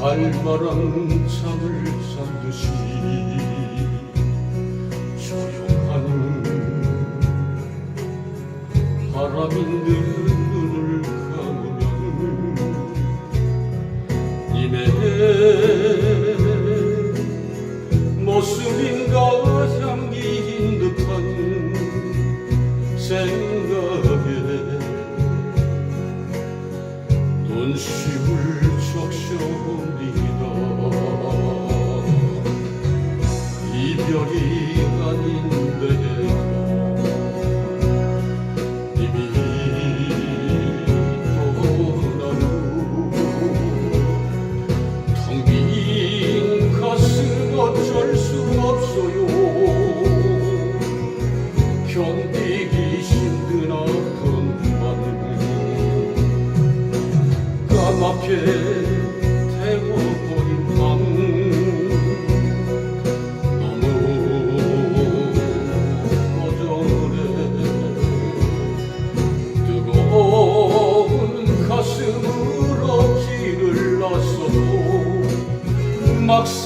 갈바람 잠을 잠듯이 조용한 바람인 듯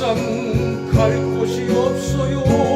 이상 갈 곳이 없어요.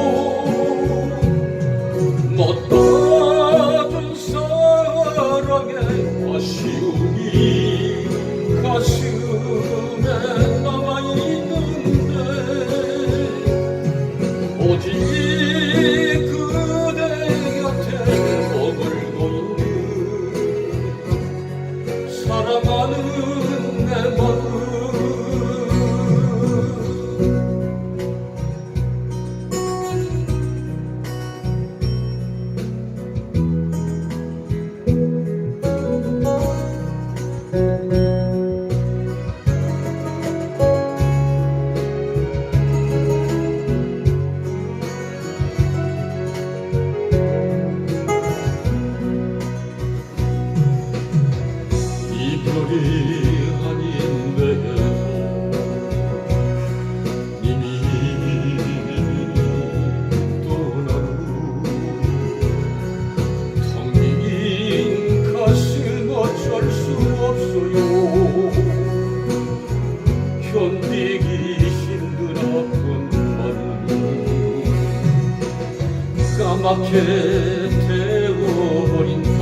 밖에 태워버린 밤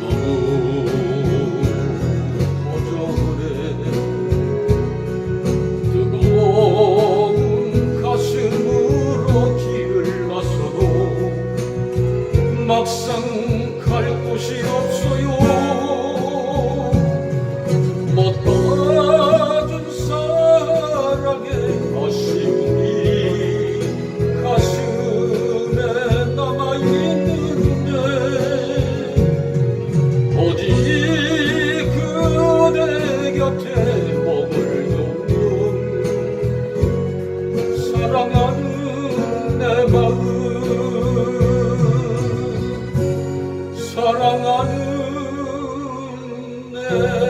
너무 어저래 뜨거운 가슴으로 길을 나서도 막상 갈 곳이 없 good.